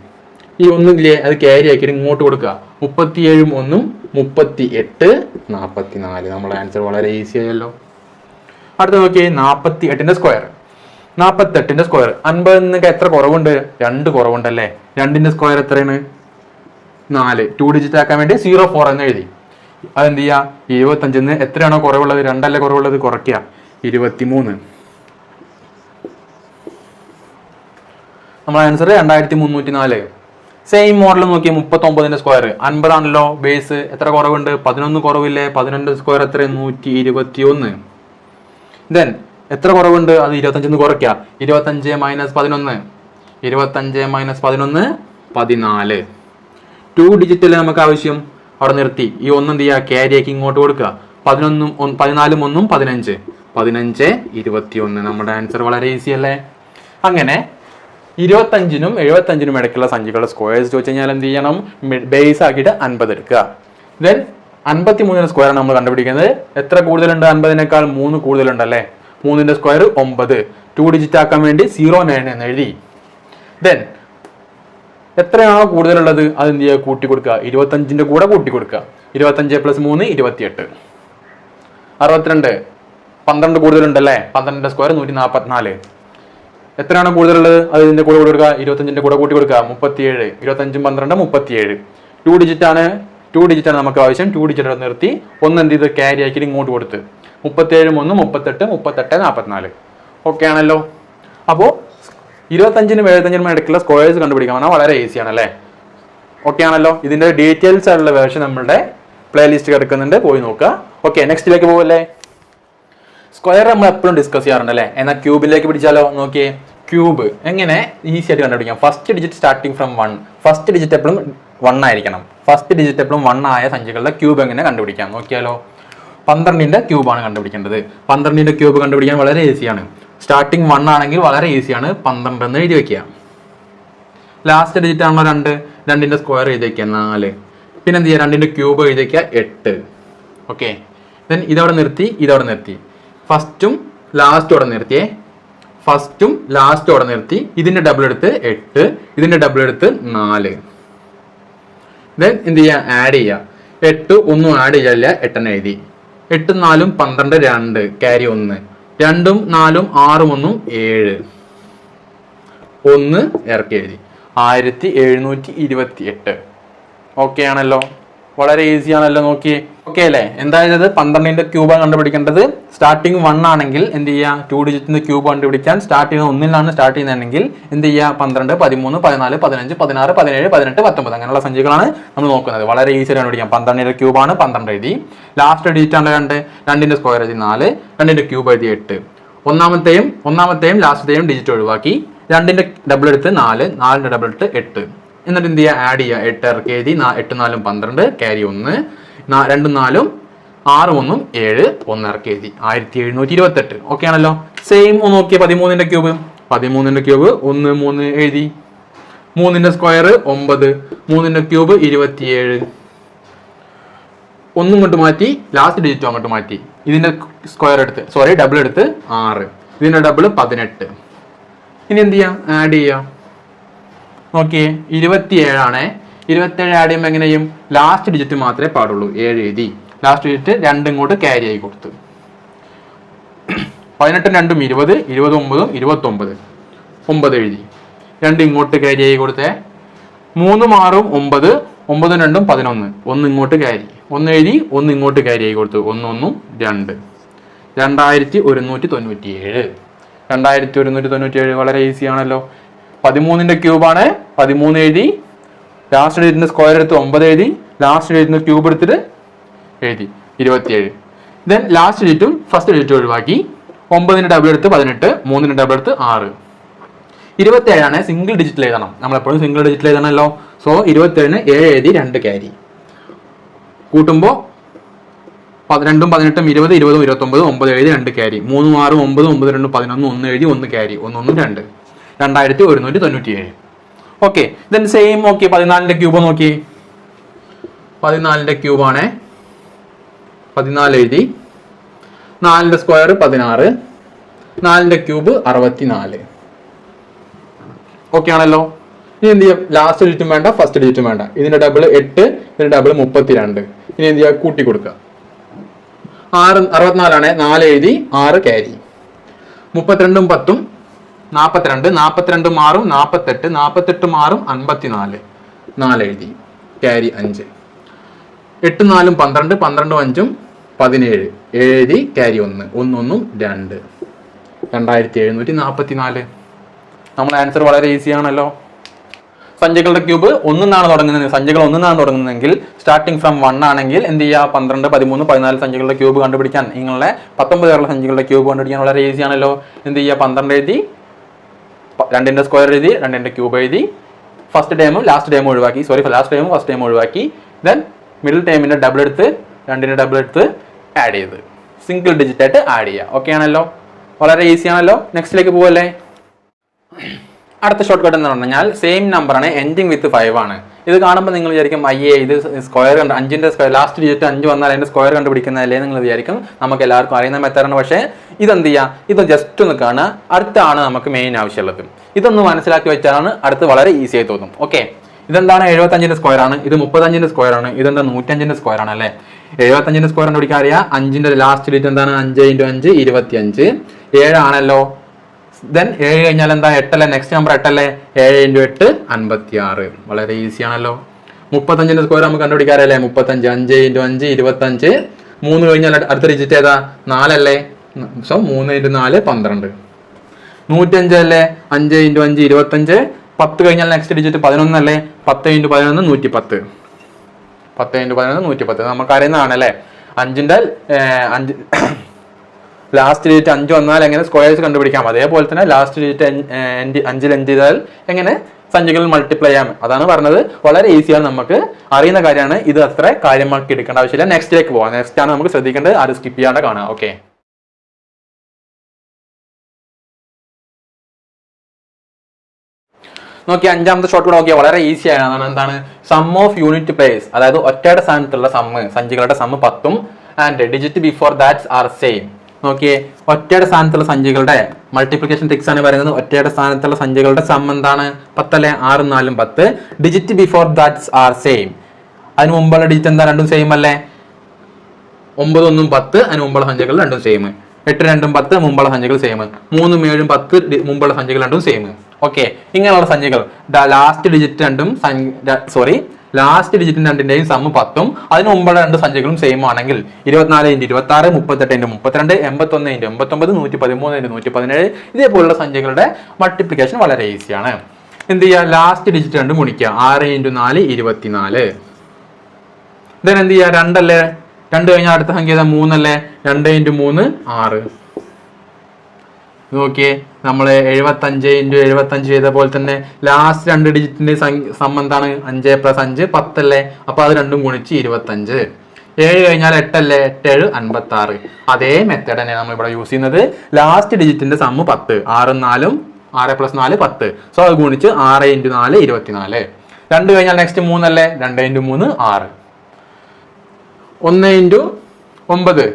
ഈ ഒന്നില്ലേ അത് ക്യാരി ആക്കിയിട്ട് ഇങ്ങോട്ട് കൊടുക്കുക. മുപ്പത്തിയേഴും ഒന്നും മുപ്പത്തി എട്ട് നാൽപ്പത്തി നാല് നമ്മുടെ ആൻസർ വളരെ ഈസി ആയല്ലോ. അടുത്ത നോക്കിയേ. നാൽപ്പത്തി എട്ടിന്റെ സ്ക്വയർ നാൽപ്പത്തി എട്ടിന്റെ സ്ക്വയർ അൻപതിൽ നിന്നൊക്കെ എത്ര കുറവുണ്ട്? രണ്ട് കുറവുണ്ടല്ലേ? രണ്ടിന്റെ സ്ക്വയർ എത്രയാണ്? നാല്. ടു ഡിജിറ്റ് ആക്കാൻ വേണ്ടി സീറോ ഫോർ എന്ന് എഴുതി. അതെന്ത് ചെയ്യുക ഇരുപത്തഞ്ചിന്ന് എത്രയാണോ കുറവുള്ളത്? രണ്ടല്ല കുറവുള്ളത്? കുറയ്ക്കുക. ഇരുപത്തിമൂന്ന്. നമ്മുടെ ആൻസർ രണ്ടായിരത്തി മുന്നൂറ്റി നാല് സെയിം മോഡൽ നോക്കി മുപ്പത്തൊമ്പതിന്റെ സ്ക്വയർ അൻപതാണല്ലോ ബേസ് എത്ര കുറവുണ്ട്? പതിനൊന്ന് കുറവില്ലേ? പതിനൊന്ന് സ്ക്വയർ എത്ര നൂറ്റി ഇരുപത്തി ഒന്ന് ദെൻ എത്ര കുറവുണ്ട്? അത് ഇരുപത്തഞ്ചിന്ന് കുറയ്ക്കുക. ഇരുപത്തഞ്ച് മൈനസ് പതിനൊന്ന്. ഇരുപത്തഞ്ച് മൈനസ് പതിനൊന്ന് പതിനാല്. ടു ഡിജിറ്റൽ നമുക്ക് ആവശ്യം അവിടെ നിർത്തി. ഈ ഒന്നും എന്ത് ചെയ്യുക? ക്യാരിയാക്കി ഇങ്ങോട്ട് കൊടുക്കുക. പതിനൊന്നും പതിനാലും ഒന്നും പതിനഞ്ച്. പതിനഞ്ച് ഇരുപത്തി ഒന്ന് നമ്മുടെ ആൻസർ വളരെ ഈസി അല്ലേ? അങ്ങനെ ഇരുപത്തഞ്ചിനും എഴുപത്തഞ്ചിനും ഇടയ്ക്കുള്ള സംഖ്യകളുടെ സ്ക്വയർസ് ചോദിച്ചു കഴിഞ്ഞാൽ എന്ത് ചെയ്യണം? ബേസ് ആക്കിയിട്ട് അൻപത് എടുക്കുക. ദെൻ അൻപത്തി മൂന്നിന് സ്ക്വയർ നമ്മൾ കണ്ടുപിടിക്കുന്നത്. എത്ര കൂടുതലുണ്ട്? അൻപതിനേക്കാൾ മൂന്ന് കൂടുതലുണ്ട് അല്ലേ? മൂന്നിന്റെ സ്ക്വയർ ഒമ്പത്. ടു ഡിജിറ്റ് ആക്കാൻ വേണ്ടി സീറോ നയൻ എന്ന് എഴുതി. ദെൻ എത്രയാണോ കൂടുതലുള്ളത് അത് എന്ത് ചെയ്യുക? കൂട്ടി കൊടുക്കുക ഇരുപത്തഞ്ചിന്റെ കൂടെ കൂട്ടി കൊടുക്കുക ഇരുപത്തഞ്ച് പ്ലസ് മൂന്ന് ഇരുപത്തിയെട്ട്. അറുപത്തിരണ്ട് പന്ത്രണ്ട് കൂടുതലുണ്ടല്ലേ? പന്ത്രണ്ടിന്റെ സ്ക്വയർ നൂറ്റി നാൽപ്പത്തിനാല് എത്രയാണോ കൂടുതലുള്ളത്? അത് ഇതിന്റെ കൂടെ കൂടി കൊടുക്കുക ഇരുപത്തഞ്ചിന്റെ കൂടെ കൂട്ടി കൊടുക്കുക മുപ്പത്തിയേഴ്. ഇരുപത്തഞ്ചും പന്ത്രണ്ട് മുപ്പത്തിയേഴ്. ടു ഡിജിറ്റ് ആണ്. ടു ഡിജിറ്റ് ആണ് നമുക്ക് ആവശ്യം. ടു ഡിജിറ്റ് നിർത്തി ഒന്ന് എന്ത് ചെയ്ത്? ക്യാരി ആക്കി ഇങ്ങോട്ട് കൊടുത്ത്. മുപ്പത്തിയേഴും ഒന്ന് മുപ്പത്തെട്ട് മുപ്പത്തെട്ട് നാൽപ്പത്തിനാല് ഓക്കെ ആണല്ലോ? അപ്പോൾ ഇരുപത്തഞ്ചിനും എഴുപത്തഞ്ചിനും ഇടയ്ക്കുള്ള സ്ക്വയേഴ്സ് കണ്ടുപിടിക്കാൻ വളരെ ഈസി ആണല്ലേ? ഓക്കെ ആണല്ലോ? ഇതിന്റെ ഡീറ്റെയിൽസ് ആയിട്ടുള്ള വേർഷൻ നമ്മുടെ പ്ലേലിസ്റ്റ് കിടക്കുന്നുണ്ട്. പോയി നോക്കുക. ഓക്കെ നെക്സ്റ്റിലേക്ക് പോകല്ലേ സ്ക്വയർ നമ്മൾ എപ്പോഴും ഡിസ്കസ് ചെയ്യാറുണ്ട് അല്ലേ എന്നാൽ ക്യൂബിലേക്ക് പിടിച്ചാലോ? നോക്കിയേ. ക്യൂബ് എങ്ങനെ? ഈസി ആയിട്ട് കണ്ടുപിടിക്കാം. First digit starting from one first digit എപ്പോഴും വൺ ആയിരിക്കണം. ഫസ്റ്റ് ഡിജിറ്റ് എപ്പോഴും വൺ ആയ സംഖ്യകളുടെ ക്യൂബ് എങ്ങനെ കണ്ടുപിടിക്കാം? നോക്കിയാലോ. പന്ത്രണ്ടിന്റെ ക്യൂബാണ് കണ്ടുപിടിക്കേണ്ടത്. പന്ത്രണ്ടിന്റെ ക്യൂബ് കണ്ടുപിടിക്കാൻ വളരെ ഈസിയാണ് സ്റ്റാർട്ടിങ് വൺ ആണെങ്കിൽ വളരെ ഈസിയാണ് പന്ത്രണ്ട് എന്ന് എഴുതി വെക്കുക. ലാസ്റ്റ് ഡിജിറ്റ് ആണല്ലോ രണ്ട്. രണ്ടിന്റെ സ്ക്വയർ എഴുതി വെക്കുക. നാല്. പിന്നെ എന്ത് ചെയ്യുക? രണ്ടിന്റെ ക്യൂബ് എഴുതി വെക്കുക. എട്ട്. ഓക്കെ ദെൻ ഇതവിടെ നിർത്തി ഇതവിടെ നിർത്തി. ഫസ്റ്റും ലാസ്റ്റും അവിടെ നിർത്തിയേ ഫസ്റ്റും ലാസ്റ്റും അവിടെ നിർത്തി. ഇതിന്റെ ഡബിൾ എടുത്ത് എട്ട്. ഇതിന്റെ ഡബിൾ എടുത്ത് നാല്. ദെൻ എന്ത് ചെയ്യുക? ആഡ് ചെയ്യുക. എട്ട് ഒന്നും ആഡ് ചെയ്യാനില്ല എട്ടെണ്ണം എഴുതി. എട്ടും നാലും പന്ത്രണ്ട് രണ്ട്. ക്യാരി ഒന്ന്. രണ്ടും നാലും ആറും ഒന്നും ഏഴ്. ഒന്ന് ഇറക്കി എഴുതി. ആയിരത്തി എഴുന്നൂറ്റി ഇരുപത്തി എട്ട് ഓക്കെ ആണല്ലോ. വളരെ ഈസി ആണല്ലോ നോക്കിയേ. ഓക്കെ അല്ലേ? എന്തായാലും പന്ത്രണ്ടിന്റെ ക്യൂബ് കണ്ടുപിടിക്കേണ്ടത്. സ്റ്റാർട്ടിങ് വൺ ആണെങ്കിൽ എന്ത് ചെയ്യുക ടു ഡിജിറ്റിന്റെ ക്യൂബ് കണ്ടുപിടിക്കാൻ സ്റ്റാർട്ടിങ് ഒന്നിലാണ് സ്റ്റാർട്ട് ചെയ്യുന്നതെങ്കിൽ എന്ത് ചെയ്യുക പന്ത്രണ്ട് പതിമൂന്ന് പതിനാല് പതിനഞ്ച് പതിനാറ് പതിനേഴ് പതിനെട്ട് പത്തൊമ്പത്. അങ്ങനെയുള്ള സംഖ്യകളാണ് നമ്മൾ നോക്കുന്നത്. വളരെ ഈസി കണ്ടുപിടിക്കാം. പന്ത്രണ്ടിന്റെ ക്യൂബാണ് പന്ത്രണ്ട് എഴുതി. ലാസ്റ്റ് ഡിജിറ്റ് ആണ് രണ്ട്. രണ്ടിന്റെ സ്ക്വയർ എഴുതി നാല്. രണ്ടിന്റെ ക്യൂബ് എഴുതി എട്ട്. ഒന്നാമത്തെയും ഒന്നാമത്തെയും ലാസ്റ്റത്തെയും ഡിജിറ്റ് ഒഴിവാക്കി. രണ്ടിന്റെ ഡബിൾ എടുത്ത് നാല് നാലിന്റെ ഡബിൾ എടുത്ത് എട്ട്. എന്നിട്ട് എന്ത് ചെയ്യുക ആഡ് ചെയ്യുക എട്ട് ഇറക്കി എഴുതി എട്ട് നാലും പന്ത്രണ്ട് ക്യാരി ഒന്ന്. രണ്ടും നാലും ആറും ഒന്നും ഏഴ് ഒന്ന് ഇറക്കി എഴുതി. ആയിരത്തി എഴുന്നൂറ്റി ഇരുപത്തെട്ട്. ഓക്കെ ആണല്ലോ? സെയിം ഒന്ന് നോക്കിയ പതിമൂന്നിന്റെ ക്യൂബ് പതിമൂന്നിന്റെ ക്യൂബ് ഒന്ന് മൂന്ന് എഴുതി. മൂന്നിന്റെ സ്ക്വയർ ഒമ്പത്. മൂന്നിന്റെ ക്യൂബ് ഇരുപത്തിയേഴ്. ഒന്നും കൊണ്ട് മാറ്റി ലാസ്റ്റ് ഡിജിറ്റും അങ്ങോട്ട് മാറ്റി. ഇതിന്റെ സ്ക്വയർ എടുത്ത് സോറി ഡബിൾ എടുത്ത് ആറ്. ഇതിന്റെ ഡബിൾ പതിനെട്ട്. ഇനി എന്ത് ചെയ്യാം? ആഡ് ചെയ്യാം. നോക്കിയേ ഇരുപത്തിയേഴാണ്. ഇരുപത്തിയേഴ് ആഡ് ചെയ്യുമ്പോൾ എങ്ങനെ ചെയ്യും? ലാസ്റ്റ് ഡിജിറ്റ് മാത്രമേ പാടുള്ളൂ. ഏഴ് എഴുതി. ലാസ്റ്റ് ഡിജിറ്റ് രണ്ടും ഇങ്ങോട്ട് ക്യാരി ആയി കൊടുത്തു. പതിനെട്ടും രണ്ടും ഇരുപത് ഇരുപത് ഒമ്പതും ഇരുപത്തൊമ്പത്. ഒമ്പത് എഴുതി. രണ്ട് ഇങ്ങോട്ട് ക്യാരി ആയി കൊടുത്തേ. മൂന്നും ആറും ഒമ്പത് ഒമ്പതും രണ്ടും പതിനൊന്ന്. ഒന്ന് ഇങ്ങോട്ട് ക്യാരി ഒന്ന് എഴുതി ഒന്ന് ഇങ്ങോട്ട് ക്യാരി ആയി കൊടുത്തു. ഒന്നൊന്നും രണ്ട്. രണ്ടായിരത്തി ഒരുന്നൂറ്റി തൊണ്ണൂറ്റി ഏഴ് രണ്ടായിരത്തി ഒരുന്നൂറ്റി തൊണ്ണൂറ്റി ഏഴ് വളരെ ഈസി ആണല്ലോ. പതിമൂന്നിന്റെ ക്യൂബാണ് പതിമൂന്ന് എഴുതി ലാസ്റ്റ് ഡേറ്റിന് സ്ക്വയർ എടുത്ത് ഒമ്പത് എഴുതി ലാസ്റ്റ് ഡേറ്റിന് ക്യൂബ് എടുത്തിട്ട് എഴുതി. ഇരുപത്തിയേഴ്. ദെൻ ലാസ്റ്റ് ഡിജിറ്റും ഫസ്റ്റ് ഡിജിറ്റും ഒഴിവാക്കി ഒമ്പതിന് ഡബിൾ എടുത്ത് പതിനെട്ട് മൂന്നിന് ഡബിൾ എടുത്ത് ആറ്. ഇരുപത്തേഴാണ് സിംഗിൾ ഡിജിറ്റിൽ എഴുതണം. നമ്മളെപ്പോഴും സിംഗിൾ ഡിജിറ്റിൽ എഴുതണമല്ലോ സോ ഇരുപത്തേഴിന് ഏഴ് എഴുതി രണ്ട് ക്യാരി. കൂട്ടുമ്പോൾ പന്ത്രണ്ടും പതിനെട്ടും ഇരുപത് ഇരുപതും ഇരുപത്തൊമ്പതും ഒമ്പത് എഴുതി രണ്ട് ക്യാരി. മൂന്നും ആറും ഒമ്പതും ഒമ്പത് രണ്ടും പതിനൊന്നും ഒന്ന് എഴുതി ഒന്ന് ക്യാരി. ഒന്നൊന്നും രണ്ട്. രണ്ടായിരത്തി ഒരുന്നൂറ്റി തൊണ്ണൂറ്റി ഏഴ് ഓക്കെ ദെൻ സെയിം നോക്കി പതിനാലിന്റെ ക്യൂബ് നോക്കി. പതിനാലിന്റെ ക്യൂബാണ് പതിനാല് എഴുതി. നാലിന്റെ സ്ക്വയർ പതിനാറ്. നാലിന്റെ ക്യൂബ് അറുപത്തിനാല്. ഓക്കെ ആണല്ലോ. ഇനി എന്ത് ചെയ്യാം? ലാസ്റ്റ് ഡിജിറ്റും വേണ്ട ഫസ്റ്റ് ഡിജിറ്റും വേണ്ട. ഇതിന്റെ ഡബിൾ എട്ട് ഇതിന്റെ ഡബിൾ മുപ്പത്തിരണ്ട്. ഇനി എന്ത് ചെയ്യുക കൂട്ടി കൊടുക്കുക. ആറ് അറുപത്തിനാലാണ്. നാല് എഴുതി ആറ് ക്യാരി മുപ്പത്തിരണ്ടും പത്തും നാൽപ്പത്തിരണ്ട് നാൽപ്പത്തിരണ്ട് മാറും നാൽപ്പത്തെട്ട് നാൽപ്പത്തെട്ട് മാറും അൻപത്തിനാല്. നാല് എഴുതി. ക്യാരി അഞ്ച്. എട്ട് നാലും പന്ത്രണ്ട് പന്ത്രണ്ടും അഞ്ചും പതിനേഴ്. എഴുതി ക്യാരി ഒന്ന്. ഒന്നൊന്നും രണ്ട്. രണ്ടായിരത്തി എഴുന്നൂറ്റി നാൽപ്പത്തി നാല് നമ്മൾ ആൻസർ വളരെ ഈസി ആണല്ലോ സഞ്ചികളുടെ ക്യൂബ് ഒന്നിന്നാണ് തുടങ്ങുന്നത്. സഞ്ചികൾ ഒന്നിന്നാണ് തുടങ്ങുന്നതെങ്കിൽ സ്റ്റാർട്ടിംഗ് ഫ്രം വൺ ആണെങ്കിൽ എന്ത് ചെയ്യുക? പന്ത്രണ്ട് പതിമൂന്ന് പതിനാല് സഞ്ചികളുടെ ക്യൂബ് കണ്ടുപിടിക്കാൻ. നിങ്ങളുടെ പത്തൊമ്പത് പേരുള്ള സഞ്ചികളുടെ ക്യൂബ് കണ്ടുപിടിക്കാൻ വളരെ ഈസിയാണല്ലോ. എന്ത് ചെയ്യുക? പന്ത്രണ്ട് എഴുതി രണ്ടിന്റെ സ്ക്വയർ എഴുതി രണ്ടിന്റെ ക്യൂബ് എഴുതി. ഫസ്റ്റ് ടൈമും ലാസ്റ്റ് ടൈമും ഒഴിവാക്കി. സോറി ലാസ്റ്റ് ടൈമും ഫസ്റ്റ് ടൈമും ഒഴിവാക്കി. ദെൻ മിഡിൽ ടൈമിന്റെ ഡബിൾ എടുത്ത് രണ്ടിന്റെ ഡബിൾ എടുത്ത് ആഡ് ചെയ്ത്. സിംഗിൾ ഡിജിറ്റ് ആയിട്ട് ആഡ് ചെയ്യുക ഓക്കെ ആണല്ലോ? വളരെ ഈസി ആണല്ലോ? നെക്സ്റ്റിലേക്ക് പോവല്ലേ? അടുത്ത ഷോർട്ട് കട്ട് എന്ന് പറഞ്ഞാൽ സെയിം നമ്പറാണ് എൻഡിങ് വിത്ത് ഫൈവ് ആണ്. ഇത് കാണുമ്പോൾ നിങ്ങൾ വിചാരിക്കും അയ്യേ ഇത് സ്ക്വയർ കണ്ട് അഞ്ചിന്റെ സ്ക്വയർ ലാസ്റ്റ് ഡിജിറ്റ് അഞ്ച് വന്നാൽ അതിന്റെ സ്ക്വയർ കണ്ടുപിടിക്കുന്നതല്ലേ? നിങ്ങൾ വിചാരിക്കും. നമുക്ക് എല്ലാവർക്കും അറിയുന്ന മെത്തേഡാണ് പക്ഷേ ഇതെന്ത് ചെയ്യുക ഇത് ജസ്റ്റ് ഒന്ന് കാണുക. അടുത്താണ് നമുക്ക് മെയിൻ ആവശ്യമുള്ളത്. ഇതൊന്ന് മനസ്സിലാക്കി വെച്ചാലാണ് അടുത്ത് വളരെ ഈസി ആയി തോന്നും. ഓക്കെ ഇതെന്താണ്? എഴുപത്തഞ്ചിന്റെ സ്ക്വയർ ആണ്. ഇത് മുപ്പത്തഞ്ചിന്റെ സ്ക്വയർ ആണ്. ഇതെന്താ? നൂറ്റഞ്ചിന്റെ സ്ക്വയർ ആണ് അല്ലേ? എഴുപത്തഞ്ചിന്റെ സ്ക്വയർ കണ്ടുപിടിക്കാൻ അറിയാം. അഞ്ചിന്റെ ലാസ്റ്റ് ഡിജിറ്റ് എന്താണ്? അഞ്ച് ഇന്റു അഞ്ച് ഇരുപത്തി അഞ്ച് ഏഴാണല്ലോ ദെൻ ഏഴ് കഴിഞ്ഞാൽ എന്താ? എട്ടല്ലേ? നെക്സ്റ്റ് നമ്പർ എട്ടല്ലേ? ഏഴ് ഇന്റു എട്ട് അൻപത്തി ആറ് വളരെ ഈസി ആണല്ലോ. മുപ്പത്തഞ്ചിന്റെ സ്ക്വയർ നമുക്ക് കണ്ടുപിടിക്കാറല്ലേ മുപ്പത്തഞ്ച് അഞ്ച് ഇന്റു അഞ്ച് ഇരുപത്തഞ്ച്. മൂന്ന് കഴിഞ്ഞാൽ അടുത്ത ഡിജിറ്റ് ഏതാ? നാലല്ലേ? സോ മൂന്ന് ഇന്റു നാല് പന്ത്രണ്ട്. നൂറ്റഞ്ച് അല്ലേ അഞ്ച് ഇന്റു അഞ്ച് ഇരുപത്തഞ്ച്. പത്ത് കഴിഞ്ഞാൽ നെക്സ്റ്റ് ഡിജിറ്റ് പതിനൊന്നല്ലേ? പത്ത് ഇന്റു പതിനൊന്ന് നൂറ്റി പത്ത് പത്ത് ഇന്റു പതിനൊന്ന് നൂറ്റി പത്ത് നമുക്ക് അറിയുന്നതാണല്ലേ? അഞ്ചിന്റെ അഞ്ച് ലാസ്റ്റ് ഡിജിറ്റ് അഞ്ച് വന്നാൽ എങ്ങനെ സ്ക്വയേഴ്സ് കണ്ടുപിടിക്കാം? അതേപോലെ തന്നെ ലാസ്റ്റ് ഡിജിറ്റ് അഞ്ചിൽ അഞ്ച് ചെയ്താൽ എങ്ങനെ സംഖ്യകൾ മൾട്ടിപ്ലൈ ചെയ്യാം. അതാണ് പറഞ്ഞത്. വളരെ ഈസിയാണ് നമുക്ക് അറിയുന്ന കാര്യമാണ്. ഇത് അത്ര കാര്യമാക്കി എടുക്കേണ്ട ആവശ്യമില്ല. നെക്സ്റ്റിലേക്ക് പോകാം നെക്സ്റ്റ് ആണ് നമുക്ക് ശ്രദ്ധിക്കേണ്ടത്. അത് സ്കിപ്പ് ചെയ്യാണ്ട് കാണാം. ഓക്കെ നോക്കി അഞ്ചാമത്തെ ഷോട്ട് കൂടെ നോക്കിയാൽ വളരെ ഈസി ആണ് എന്താണ്? സം ഓഫ് യൂണിറ്റ് പ്ലേസ് അതായത് ഒറ്റയുടെ സ്ഥാനത്തുള്ള സമ്മ് സഞ്ചികളുടെ സമ്മ് പത്തും and digit before that's are same നോക്കിയേ ഒറ്റയുടെ സ്ഥാനത്തുള്ള സഞ്ചികളുടെ മൾട്ടിപ്ലിക്കേഷൻ ട്രിക്സ് ആണ് പറയുന്നത്. ഒറ്റയുടെ സ്ഥാനത്തുള്ള സഞ്ചികളുടെ സം എന്താണ്? പത്തല്ലേ? ആറും നാലും പത്ത്. Digit before that's are same അതിന് മുമ്പുള്ള ഡിജിറ്റ് എന്താ? രണ്ടും സെയിം അല്ലേ? ഒമ്പത് ഒന്നും പത്ത്. അതിന് മുമ്പുള്ള സംഖ്യകൾ രണ്ടും സെയിം എട്ട് രണ്ടും പത്ത്. മുമ്പുള്ള സംഖ്യകൾ സെയിം മൂന്നും ഏഴും പത്ത്. മുമ്പുള്ള സംഖ്യകൾ രണ്ടും സെയിം ഓക്കെ ഇങ്ങനെയുള്ള സംഖ്യകൾ. ലാസ്റ്റ് ഡിജിറ്റ് രണ്ടും സോറി ലാസ്റ്റ് ഡിജിറ്റ് രണ്ടിന്റെയും സമ്മ് പത്തും. അതിന് മുമ്പുള്ള രണ്ട് സംഖ്യകളും സെയിം ആണെങ്കിൽ ഇരുപത്തിനാല് ഇന്റു ഇരുപത്തി ആറ് മുപ്പത്തെട്ട് ഇന്റു മുപ്പത്തിരണ്ട് എൺപത്തൊന്ന് ഇന്റു എൺപത്തൊമ്പത് നൂറ്റി പതിമൂന്ന് ഇന്റു നൂറ്റി പതിനേഴ് ഇതേപോലുള്ള സംഖ്യകളുടെ മൾട്ടിപ്ലിക്കേഷൻ വളരെ ഈസിയാണ് എന്ത് ചെയ്യുക ലാസ്റ്റ് ഡിജിറ്റ് രണ്ടും ഗുണിക്കുക. ആറ് ഇന്റു നാല് ഇരുപത്തിനാല്. ദെൻ എന്ത് ചെയ്യുക രണ്ടല്ലേ? രണ്ട് കഴിഞ്ഞാൽ അടുത്ത സംഖ്യ മൂന്നല്ലേ? രണ്ട് ഇന്റു മൂന്ന് ആറ്. നോക്കിയേ നമ്മൾ എഴുപത്തഞ്ച് ഇന്റു എഴുപത്തഞ്ച് ചെയ്ത പോലെ തന്നെ ലാസ്റ്റ് രണ്ട് ഡിജിറ്റിന്റെ സംബന്ധമാണ് അഞ്ച് പ്ലസ് അഞ്ച് പത്തല്ലേ? അപ്പൊ അത് രണ്ടും ഗുണിച്ച് ഇരുപത്തഞ്ച്. ഏഴ് കഴിഞ്ഞാൽ എട്ടല്ലേ? എട്ട് ഏഴ് അൻപത്തി ആറ് അതേ മെത്തേഡ് തന്നെ നമ്മൾ ഇവിടെ യൂസ് ചെയ്യുന്നത്. ലാസ്റ്റ് ഡിജിറ്റിന്റെ സമ്മ് പത്ത്. ആറും നാലും ആറ് പ്ലസ് നാല് പത്ത്. സോ അത് ഗുണിച്ച് ആറ് ഇന്റു നാല് ഇരുപത്തിനാല്. രണ്ട് കഴിഞ്ഞാൽ നെക്സ്റ്റ് മൂന്നല്ലേ? രണ്ട് ഇന്റു മൂന്ന് ആറ്. ഒന്ന് ഇന്റു ഒമ്പത്.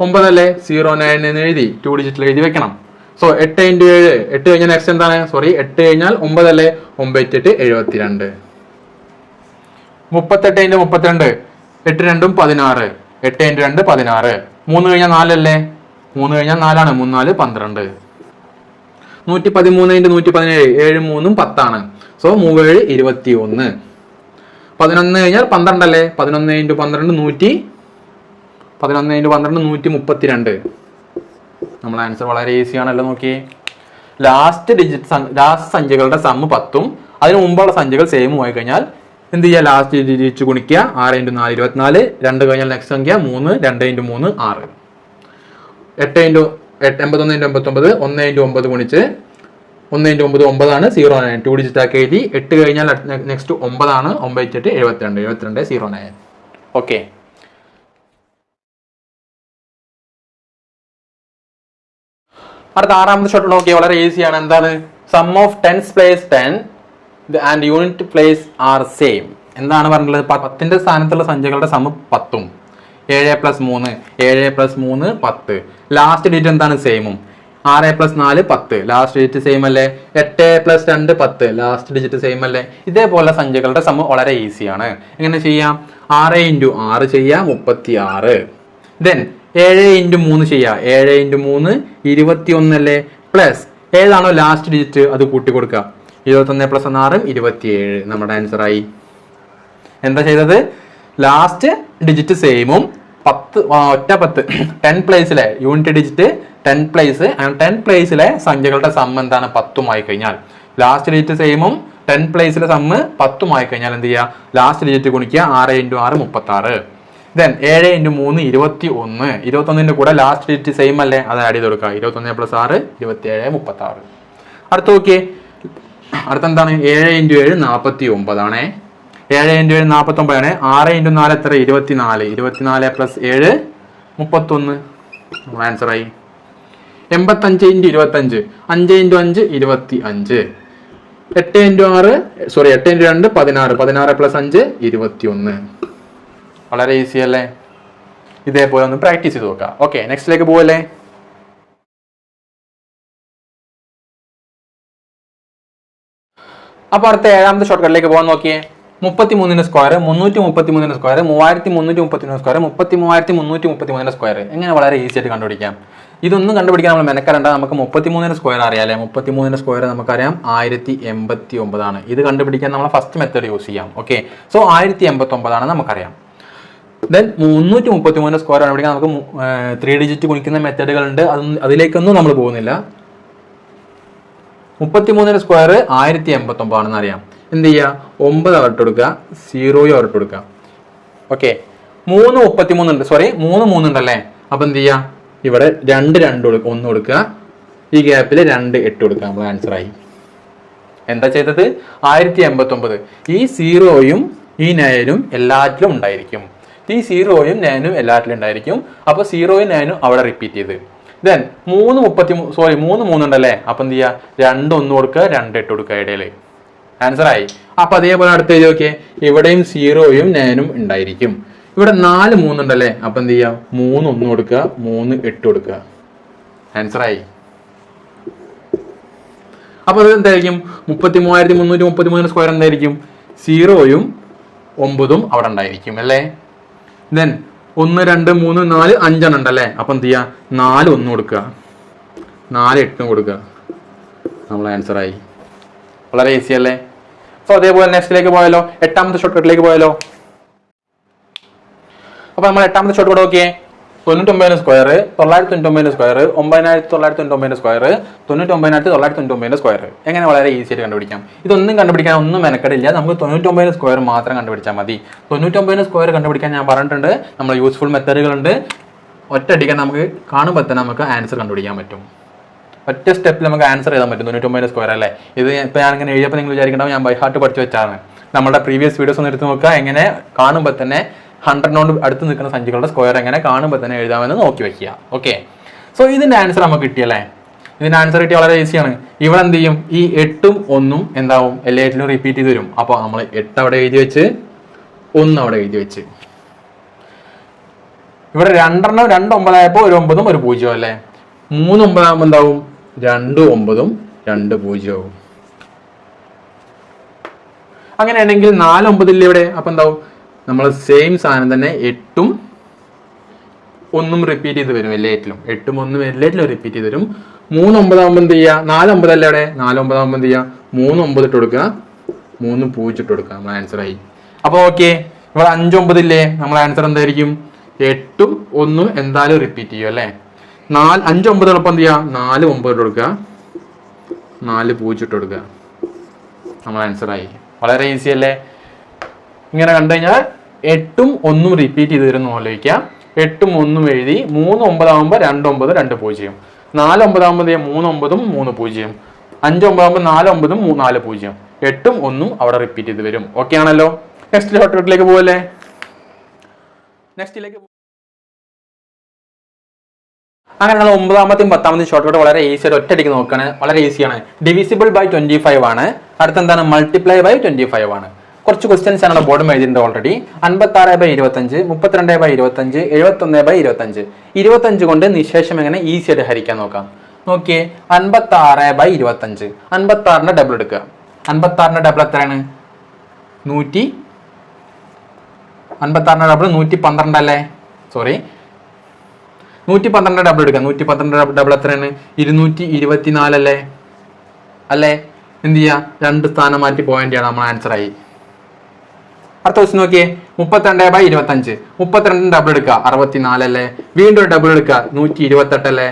ഒമ്പതല്ലേ? സീറോ നയൻ എന്ന് എഴുതി. ടു ഡിജിറ്റിൽ എഴുതി വെക്കണം. സോ എട്ട് ഇന്റു ഏഴ് എട്ട് കഴിഞ്ഞാൽ നെക്സ്റ്റ് എന്താണ്? സോറി എട്ട് കഴിഞ്ഞാൽ ഒമ്പതല്ലേ? ഒമ്പത്തെട്ട് എഴുപത്തിരണ്ട്. മുപ്പത്തെട്ട് ഇന്റു മുപ്പത്തിരണ്ട് എട്ട് രണ്ടും പതിനാറ്. എട്ട് ഇന്റു രണ്ട് പതിനാറ്. മൂന്ന് കഴിഞ്ഞാൽ നാലല്ലേ? മൂന്ന് കഴിഞ്ഞാൽ നാലാണ്. മൂന്ന് നാല് പന്ത്രണ്ട്. നൂറ്റി പതിമൂന്ന് ഇന്റു നൂറ്റി പതിനേഴ് ഏഴ് മൂന്നും പത്താണ്. സോ മൂവേഴ് ഇരുപത്തി ഒന്ന് പതിനൊന്ന് കഴിഞ്ഞാൽ പന്ത്രണ്ടല്ലേ? പതിനൊന്ന് ഇന്റു പന്ത്രണ്ട് നൂറ്റി പതിനൊന്ന് ഇന്റു പന്ത്രണ്ട് നൂറ്റി മുപ്പത്തിരണ്ട്. നമ്മളെ ആൻസർ വളരെ ഈസി ആണല്ലോ നോക്കി ലാസ്റ്റ് ഡിജിറ്റ് ലാസ്റ്റ് സംഖ്യകളുടെ സമ്മ് പത്തും അതിന് മുമ്പുള്ള സംഖ്യകൾ സെയിമും ആയി കഴിഞ്ഞാൽ എന്ത് ചെയ്യുക ലാസ്റ്റ് ഡിജിറ്റ് ഗുണിക്കുക. ആറ് ഇന്റു നാല് ഇരുപത്തിനാല്. രണ്ട് കഴിഞ്ഞാൽ നെക്സ്റ്റ് സംഖ്യ മൂന്ന് രണ്ട് ഇന്റു മൂന്ന് ആറ്. എട്ട് ഇന്റു എട്ട് എൺപത്തൊന്ന് ഇന്റു എൺപത്തൊമ്പത് ഒന്ന് ഇന്റു ഒമ്പത് ഗുണിച്ച് ഒന്ന് ഇന്റു ഒമ്പത് ഒമ്പതാണ് സീറോ നയൻ ടു ഡിജിറ്റ് ആക്കി എഴുതി എട്ട് കഴിഞ്ഞാൽ നെക്സ്റ്റ് ഒമ്പതാണ്. ഒമ്പത് എട്ട് എഴുപത്തിരണ്ട് എഴുപത്തിരണ്ട് സീറോ നയൻ ഓക്കെ അടുത്ത ആറാമത്തെ ഷോട്ട് നോക്കിയാൽ വളരെ ഈസിയാണ് എന്താണ്? Sum of tens place ten and unit place are same എന്താണ് പറഞ്ഞിട്ടുള്ളത്? പത്തിന്റെ സ്ഥാനത്തുള്ള സംഖ്യകളുടെ സമ പത്തും. ഏഴ് പ്ലസ് മൂന്ന് ഏഴ് പ്ലസ് മൂന്ന് പത്ത്. ലാസ്റ്റ് ഡേറ്റ് എന്താണ്? സെയിമും ആറ് പ്ലസ് നാല് പത്ത്. ലാസ്റ്റ് ഡിജിറ്റ് സെയിം അല്ലേ? എട്ട് പ്ലസ് രണ്ട് പത്ത്. ലാസ്റ്റ് ഡിജിറ്റ് സെയിം അല്ലേ? ഇതേപോലെ സംഖ്യകളുടെ സമം വളരെ ഈസിയാണ് എങ്ങനെ ചെയ്യാം? ആറ് ഇന്റു ആറ് ചെയ്യാം. മുപ്പത്തി ആറ് ദെൻ ഏഴ് ഇന്റു മൂന്ന് ചെയ്യാം. ഏഴ് ഇന്റു മൂന്ന് ഇരുപത്തി ഒന്നല്ലേ പ്ലസ് ഏതാണോ ലാസ്റ്റ് ഡിജിറ്റ് അത് കൂട്ടി കൊടുക്കുക ഇരുപത്തൊന്ന് പ്ലസ് ഒന്ന് ആറും ഇരുപത്തിയേഴ്. നമ്മുടെ ആൻസർ ആയി. എന്താ ചെയ്തത്? ലാസ്റ്റ് ഡിജിറ്റ് സെയിമും പത്ത് ഒറ്റ പത്ത്. Ten പ്ലേസിലെ unit digit ten place ten പ്ലേസിലെ സംഖ്യകളുടെ സമ്മ എന്താണ്? പത്തുമായി കഴിഞ്ഞാൽ. ലാസ്റ്റ് ഡിജിറ്റ് സെയിമും ടെൻ പ്ലേസിലെ സമ്മ് പത്തുമായി കഴിഞ്ഞാൽ എന്ത് ചെയ്യുക ലാസ്റ്റ് ഡിജിറ്റ് ഗുണിക്കുക ആറ് ഇന്റു ആറ് മുപ്പത്തി ആറ് ദെൻ ഏഴ് ഇന്റു മൂന്ന് ഇരുപത്തി ഒന്ന് ഇരുപത്തൊന്നിന്റെ കൂടെ ലാസ്റ്റ് ഡേറ്റ് സെയിം അല്ലേ? അത് ആഡ് ചെയ്ത് കൊടുക്കുക ഇരുപത്തൊന്ന് പ്ലസ് ആറ് ഇരുപത്തി ഏഴ് മുപ്പത്തി ആറ് അടുത്ത നോക്കിയേ. അടുത്ത എന്താണ് ഏഴ് ഇന്റു ഏഴ് നാൽപ്പത്തി ഒമ്പതാണേ ഏഴ് ഇന്റു ഏഴ് നാൽപ്പത്തി ഒമ്പതാണ് ആറ് ഇന്റു നാല് എത്ര? ഇരുപത്തിനാല്. ഇരുപത്തിനാല് പ്ലസ് ഏഴ് മുപ്പത്തൊന്ന്. ആൻസർ ആയി. എൺപത്തഞ്ച് ഇന്റു ഇരുപത്തഞ്ച്. അഞ്ച് ഇന്റു അഞ്ച് ഇരുപത്തി അഞ്ച് എട്ട് ഇന്റു ആറ് സോറി എട്ട് ഇന്റു രണ്ട് പതിനാറ്. പതിനാറ് പ്ലസ് അഞ്ച് ഇരുപത്തി ഒന്ന് വളരെ ഈസി അല്ലേ? ഇതേപോലെ ഒന്ന് പ്രാക്ടീസ് ചെയ്ത് നോക്കാം. ഓക്കെ നെക്സ്റ്റിലേക്ക് പോവല്ലേ? അപ്പൊ അടുത്ത ഏഴാമത്തെ ഷോർട്ട് കട്ടിലേക്ക് പോകാൻ നോക്കിയേ. മുപ്പത്തി മൂന്നിന് സ്ക്വയർ മുന്നൂറ്റി മുപ്പത്തി മൂന്നിന് സ്ക്വയർ മൂവായിരത്തി മുന്നൂറ്റി മുപ്പത്തി മൂന്ന് സ്ക്വയർ മുപ്പത്തി മൂവായിരത്തി മുന്നൂറ്റി മുപ്പത്തി മൂന്നിന് സ്ക്വയർ എങ്ങനെ വളരെ ഈസി ആയിട്ട് കണ്ടുപിടിക്കാം? ഇതൊന്നും കണ്ടുപിടിക്കാൻ നമ്മൾ മെനക്കരണ്ട നമുക്ക് മുപ്പത്തി മൂന്നിന് സ്ക്വയർ അറിയാലേ. മുപ്പത്തി മൂന്നിന് സ്ക്വയർ നമുക്കറിയാം ആയിരത്തി എൺപത്തി ഒമ്പതാണ് ഇത് കണ്ടുപിടിക്കാൻ നമ്മൾ ഫസ്റ്റ് മെത്തേഡ് യൂസ് ചെയ്യാം. ഓക്കെ സോ ആയിരത്തി എൺപത്തി ഒമ്പതാണ് നമുക്കറിയാം. ദെൻ മുന്നൂറ്റി മുപ്പത്തി മൂന്ന് സ്ക്വയർ കണ്ടുപിടിക്കാൻ നമുക്ക് ത്രീ ഡിജിറ്റ് ഗുണിക്കുന്ന മെത്തേഡുകളുണ്ട് അത് അതിലേക്കൊന്നും നമ്മൾ പോകുന്നില്ല. മുപ്പത്തിമൂന്നിന് സ്ക്വയർ ആയിരത്തി എൺപത്തി ഒമ്പതാണെന്ന് അറിയാം. എന്ത് ചെയ്യുക ഒമ്പത് അവർക്ക് കൊടുക്കുക. സീറോയും അവർക്ക് കൊടുക്കുക. ഓക്കെ മൂന്ന് മുപ്പത്തിമൂന്നുണ്ട് സോറി മൂന്ന് മൂന്നുണ്ടല്ലേ? അപ്പൊ എന്ത് ചെയ്യുക ഇവിടെ രണ്ട് രണ്ട് കൊടുക്കുക. ഒന്ന് കൊടുക്കുക. ഈ ഗ്യാപ്പിൽ രണ്ട് എട്ട് കൊടുക്കുക. നമ്മൾ ആൻസർ ആയി. എന്താ ചെയ്തത്? ആയിരത്തി എൺപത്തി ഒമ്പത് ഈ സീറോയും ഈ നയനും എല്ലാറ്റിലും ഉണ്ടായിരിക്കും. ഈ സീറോയും നയനും എല്ലാറ്റിലും ഉണ്ടായിരിക്കും. അപ്പൊ സീറോയും നയനും അവിടെ റിപ്പീറ്റ് ചെയ്ത്. ദെൻ മൂന്ന് മുപ്പത്തി സോറി മൂന്ന് മൂന്നുണ്ടല്ലേ? അപ്പൊ എന്ത് ചെയ്യുക രണ്ട് ഒന്ന് കൊടുക്കുക രണ്ട് എട്ട് കൊടുക്കുക ഇടയിൽ ആൻസർ ആയി. അപ്പൊ അതേപോലെ അടുത്ത് എഴുതി നോക്കിയേ. ഇവിടെയും സീറോയും നയനും ഉണ്ടായിരിക്കും. ഇവിടെ നാല് മൂന്നുണ്ടല്ലേ? അപ്പൊ എന്ത് ചെയ്യുക മൂന്ന് ഒന്ന് കൊടുക്കുക മൂന്ന് എട്ട് കൊടുക്കുക. ആൻസർ ആയി. അപ്പൊ അത് എന്തായിരിക്കും? മുപ്പത്തി മൂവായിരത്തി മുന്നൂറ്റി മുപ്പത്തി മൂന്ന് സ്ക്വയർ എന്തായിരിക്കും സീറോയും ഒമ്പതും അവിടെ ഉണ്ടായിരിക്കും അല്ലേ? ദെൻ ഒന്ന് രണ്ട് മൂന്ന് നാല് അഞ്ചെണ്ണം ഉണ്ടല്ലേ? അപ്പൊ എന്ത് ചെയ്യാ? നാല് ഒന്ന് കൊടുക്കുക. നാല് എട്ടും കൊടുക്കുക. നമ്മൾ ആൻസർ ആയി. വളരെ ഈസി അല്ലേ? സോ അതേപോലെ നെക്സ്റ്റിലേക്ക് പോയാലോ? എട്ടാമത്തെ ഷോർട്ട് കട്ടിലേക്ക് പോയാലോ? അപ്പൊ നമ്മൾ എട്ടാമത്തെ ഷോർട്ട് കട്ട് നോക്കിയേ. തൊണ്ണൂറ്റൊമ്പതിന് സ്ക്വയർ തൊള്ളായിരത്തി തൊണ്ണൂറ്റൊമ്പതിന് സ്ക്വയർ ഒമ്പതിനായിരത്തി തൊള്ളായിരത്തി തൊണ്ണൂറ്റൊമ്പതിന് സ്ക്വയർ തൊണ്ണൂറ്റൊമ്പതിനായിരത്തി തൊള്ളായിരത്തി തൊണ്ണൂറ്റൊമ്പതിന് സ്ക്വയർ എങ്ങനെ വളരെ ഈസി ആയിട്ട് കണ്ടുപിടിക്കാം. ഇതൊന്നും കണ്ടുപിടിക്കാൻ ഒന്നും മെനക്കെടില്ല. നമുക്ക് തൊണ്ണൂറ്റൊമ്പതിന് സ്ക്വയർ മാത്രം കണ്ടുപിടിച്ചാൽ മതി. തൊണ്ണൂറ്റൊമ്പതിന് സ്ക്വയർ കണ്ടുപിടിക്കാൻ ഞാൻ പറഞ്ഞിട്ടുണ്ട്. നമ്മൾ യൂസ്ഫുൾ മെത്തേഡുകളുണ്ട് ഒറ്റയടിക്കാൻ നമുക്ക് കാണുമ്പോൾ തന്നെ നമുക്ക് ആൻസർ കണ്ടുപിടിക്കാൻ പറ്റും. ഒറ്റ സ്റ്റെപ്പിൽ നമുക്ക് ആൻസർ ചെയ്താൽ പറ്റും. തൊണ്ണൂറ്റൊമ്പതിന് സ്ക്വയർ അല്ലേ? ഇത് ഇപ്പോൾ ഞാൻ ഇങ്ങനെ എഴുതിയപ്പോൾ നിങ്ങൾ വിചാരിക്കേണ്ടാവും ഞാൻ ബൈ ഹാർട്ട് പഠിച്ചു വെച്ചാണ്. നമ്മുടെ പ്രീവിയസ് വീഡിയോസ് ഒന്ന് എടുത്ത് നോക്കുക. എങ്ങനെ കാണുമ്പോൾ തന്നെ ഹൺഡ്രഡിനോട് അടുത്ത് നിൽക്കുന്ന സംഖ്യകളുടെ സ്ക്വയർ എങ്ങനെ കാണുമ്പോൾ തന്നെ എഴുതാമെന്ന് നോക്കി വെക്കുക. ഓക്കെ സോ ഇതിന്റെ ആൻസർ നമുക്ക് കിട്ടിയല്ലേ ഇതിന്റെ ആൻസർ കിട്ടിയ വളരെ ഈസിയാണ് ഇവിടെ എന്ത് ചെയ്യും? ഈ എട്ടും ഒന്നും എന്താവും? എല്ലാറ്റിലും റിപ്പീറ്റ് ചെയ്ത് വരും. അപ്പോൾ നമ്മൾ എട്ട് അവിടെ എഴുതി വെച്ച് ഒന്ന് അവിടെ എഴുതി വെച്ച്. ഇവിടെ രണ്ടെണ്ണം രണ്ട് ഒമ്പതായപ്പോൾ ഒരു ഒമ്പതും ഒരു പൂജ്യവും അല്ലേ? മൂന്ന് ഒമ്പതാകുമ്പോൾ എന്താവും? രണ്ട് ഒമ്പതും രണ്ട് പൂജ്യവും. അങ്ങനെയാണെങ്കിൽ നാല് ഒമ്പതില്ലേ ഇവിടെ? അപ്പൊ എന്താവും? നമ്മൾ സെയിം സാധനം തന്നെ എട്ടും ഒന്നും റിപ്പീറ്റ് ചെയ്ത് വരും എല്ലാറ്റിലും. എട്ടും ഒന്നും എല്ലാറ്റിലും റിപ്പീറ്റ് ചെയ്ത് വരും. മൂന്ന് ഒമ്പതാകുമ്പോൾ എന്ത് ചെയ്യുക നാല് ഒമ്പതല്ലേ അവിടെ? നാല് ഒമ്പതാകുമ്പോൾ എന്ത് ചെയ്യുക മൂന്ന് ഒമ്പത് ഇട്ട് കൊടുക്കുക. മൂന്ന് പൂച്ചിട്ട് കൊടുക്കുക. നമ്മൾ ആൻസർ ആയി. അപ്പോൾ ഓക്കെ ഇവിടെ അഞ്ചൊമ്പതില്ലേ നമ്മൾ ആൻസർ എന്തായിരിക്കും? എട്ടും ഒന്നും എന്തായാലും റിപ്പീറ്റ് ചെയ്യും അല്ലേ? നാല് അഞ്ചൊമ്പത് എളുപ്പം എന്ത് ചെയ്യുക നാല് ഒമ്പത് ഇട്ട് കൊടുക്കുക. നാല് പൂച്ചിട്ട് കൊടുക്കുക. നമ്മൾ ആൻസർ ആയി. വളരെ ഈസി അല്ലേ? ഇങ്ങനെ കണ്ടു കഴിഞ്ഞാൽ എട്ടും ഒന്നും റിപ്പീറ്റ് ചെയ്ത് തരുന്ന ആലോചിക്കാം എട്ടും ഒന്നും എഴുതി മൂന്ന് ഒമ്പതാകുമ്പോൾ രണ്ട് ഒമ്പത് രണ്ട് പൂജ്യം. നാല് ഒമ്പതാകുമ്പോൾ മൂന്ന് ഒമ്പതും മൂന്ന് പൂജ്യം. അഞ്ച് ഒമ്പതാകുമ്പോൾ നാല് ഒമ്പതും നാല് പൂജ്യം. എട്ടും ഒന്നും അവിടെ റിപ്പീറ്റ് ചെയ്ത് വരും. ഓക്കെ ആണല്ലോ? നെക്സ്റ്റ് ഷോർട്ട് പോവല്ലേ? നെക്സ്റ്റിലേക്ക് അങ്ങനെയുള്ള ഒമ്പതാമത്തെയും പത്താമത്തെയും ഷോർട്ട് കട്ട് വളരെ ഈസി ആയിട്ട് ഒറ്റയടിക്ക് നോക്കുകയാണ്. വളരെ ഈസിയാണ് ഡിവിസിബിൾ ബൈ ട്വന്റി ഫൈവ് ആണ്. അടുത്ത എന്താണ് മൾട്ടിപ്ലൈ ബൈ ട്വന്റി ഫൈവ് ആണ്. കുറച്ച് ക്വസ്റ്റ്യൻസ് ആണ് ബോർഡ് എഴുതിയിട്ടുണ്ട് ഓൾറെഡി അൻപത്തി ആറ് ബൈ ഇരുപത്തഞ്ച് മുപ്പത്തിരണ്ട് ബൈ ഇരുപത്തഞ്ച് എഴുപത്തൊന്ന് ബൈ ഇരുപത്തഞ്ച്. ഇരുപത്തഞ്ച് കൊണ്ട് നിശേഷം എങ്ങനെ ഈസി ആയിട്ട് ഹരിക്കാൻ നോക്കാം. നോക്കിയേ അൻപത്തി ആറ് ബൈ ഇരുപത്തഞ്ച്. അൻപത്തി ആറിന്റെ ഡബിൾ എടുക്കുക. അൻപത്തി ആറിന്റെ ഡബിൾ എത്രയാണ്? നൂറ്റി അൻപത്തി ആറിന്റെ ഡബിൾ നൂറ്റി പന്ത്രണ്ട് അല്ലേ? സോറി നൂറ്റി പന്ത്രണ്ട് ഡബിൾ എടുക്കുക. നൂറ്റി പന്ത്രണ്ട് ഡബിൾ എത്രയാണ്? ഇരുന്നൂറ്റി ഇരുപത്തിനാലല്ലേ അല്ലേ? എന്ത് ചെയ്യാ രണ്ട് സ്ഥാനം മാറ്റി പോയിന്റ് ചെയ്യണം. നമ്മൾ ആൻസർ ആയി. അടുത്ത ക്വസ്റ്റ് നോക്കിയേ. മുപ്പത്തിരണ്ട് ബൈ ഇരുപത്തഞ്ച് മുപ്പത്തിരണ്ടിന് ഡബിൾ എടുക്കുക. അറുപത്തിനാലല്ലേ? വീണ്ടും ഒരു ഡബിൾ എടുക്കുക. നൂറ്റി ഇരുപത്തെട്ടല്ലേ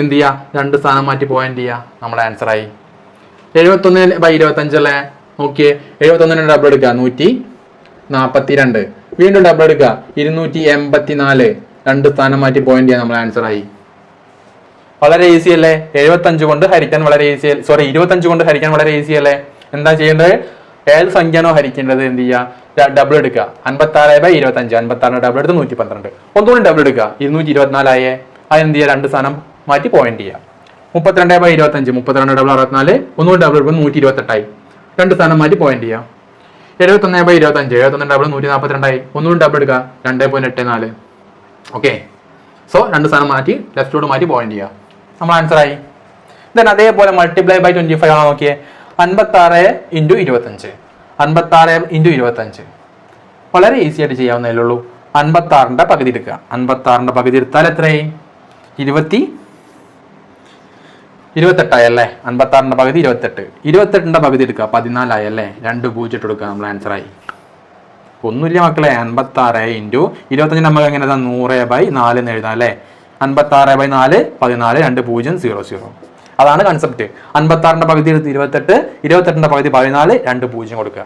എന്ത് ചെയ്യാ? രണ്ട് സ്ഥാനം മാറ്റി പോയിന്റ് ചെയ്യുക നമ്മുടെ ആൻസർ ആയി. എഴുപത്തൊന്ന് ബൈ ഇരുപത്തഞ്ചല്ലേ നോക്കിയേ. എഴുപത്തൊന്നിന് ഡബിൾ എടുക്കുക. നൂറ്റി നാൽപ്പത്തി രണ്ട് വീണ്ടും ഡബിൾ എടുക്കുക. ഇരുന്നൂറ്റി എൺപത്തി നാല് രണ്ട് സ്ഥാനം മാറ്റി പോയിന്റ് ചെയ്യാൻ നമ്മുടെ ആൻസർ ആയി. വളരെ ഈസി അല്ലേ? എഴുപത്തഞ്ച് കൊണ്ട് ഹരിക്കാൻ വളരെ ഈസി സോറി ഇരുപത്തഞ്ച് കൊണ്ട് ഹരിക്കാൻ വളരെ ഈസി അല്ലേ? എന്താ ചെയ്യേണ്ടത്? ഏത് സംഖ്യയാണോ ഹരിക്കേണ്ടത് എന്ത് ചെയ്യുക? ഡബിൾ എടുക്കുക. അൻപത്തി ആറ് ബൈ ഇരുപത്തഞ്ച്. അൻപത്തി ആറിന് ഡബിൾ എടുത്ത് നൂറ്റി പന്ത്രണ്ട് ഒന്നുകൂടി ഡബിൾ എടുക്കുക. ഇരുന്നൂറ്റി ഇരുപത്തിനാലായേ. അത് എന്ത് ചെയ്യുക രണ്ട് സ്ഥാനം മാറ്റി പോയിന്റ് ചെയ്യുക. മുപ്പത്തിരണ്ട് ബൈ ഇരുപത്തഞ്ച്. മുപ്പത്തിരണ്ട് ഡബിൾ അറുപത്തിനാല്. ഒന്നുകൂടി ഡബിൾ എടുക്കുമ്പോൾ നൂറ്റി ഇരുപത്തെട്ടായി രണ്ട് സ്ഥാനം മാറ്റി പോയിന്റ് ചെയ്യുക. എഴുപത്തൊന്ന് ബൈ ഇരുപത്തഞ്ച്. എഴുപത്തൊന്ന് ഡബിൾ നൂറ്റി നാൽപ്പത്തിരണ്ടായി ഒന്നുകൂടി ഡബിൾ എടുക്കുക. രണ്ട് പോയിന്റ് എട്ട് നാല്. ഓക്കെ സോ രണ്ട് സ്ഥാനം മാറ്റി ലെഫ്റ്റോട് മാറ്റി പോയിന്റ് ചെയ്യുക. നമ്മൾ ആൻസർ ആയി. ദെൻ അതേപോലെ മൾട്ടിപ്ലൈ ബൈ ട്വന്റി ഫൈവ് ആണ് നോക്കിയേ? അൻപത്തി ആറ് ഇന്റു ഇരുപത്തഞ്ച്. അൻപത്തി ആറ് ഇന്റു ഇരുപത്തഞ്ച്. വളരെ ഈസി ആയിട്ട് ചെയ്യാവുന്നതേ ഉള്ളൂ. അൻപത്തി ആറിന്റെ പകുതി എടുക്കുക. അൻപത്തി ആറിന്റെ പകുതി എടുത്താൽ എത്രയായി? ഇരുപത്തി ഇരുപത്തെട്ടായി അല്ലേ? അൻപത്തി ആറിന്റെ പകുതി ഇരുപത്തെട്ട്. ഇരുപത്തെട്ടിന്റെ പകുതി എടുക്കുക. പതിനാലായി അല്ലേ? രണ്ട് പൂജ്യം കൊടുക്കുക. നമ്മൾ ആൻസറായി ഒന്നുമില്ല മക്കളെ. അൻപത്തി ആറ് ഇന്റു ഇരുപത്തഞ്ച് നമുക്ക് എങ്ങനെ നൂറ് ബൈ നാല് എന്ന് എഴുതാം അല്ലേ? അൻപത്തി ആറ് ബൈ നാല് പതിനാല് രണ്ട് പൂജ്യം സീറോ സീറോ. അതാണ് കൺസെപ്റ്റ് അൻപത്തി ആറിന്റെ പകുതി എടുത്ത് ഇരുപത്തെട്ട് ഇരുപത്തെട്ടിന്റെ പകുതി പതിനാല് രണ്ട് പൂജ്യം കൊടുക്കുക.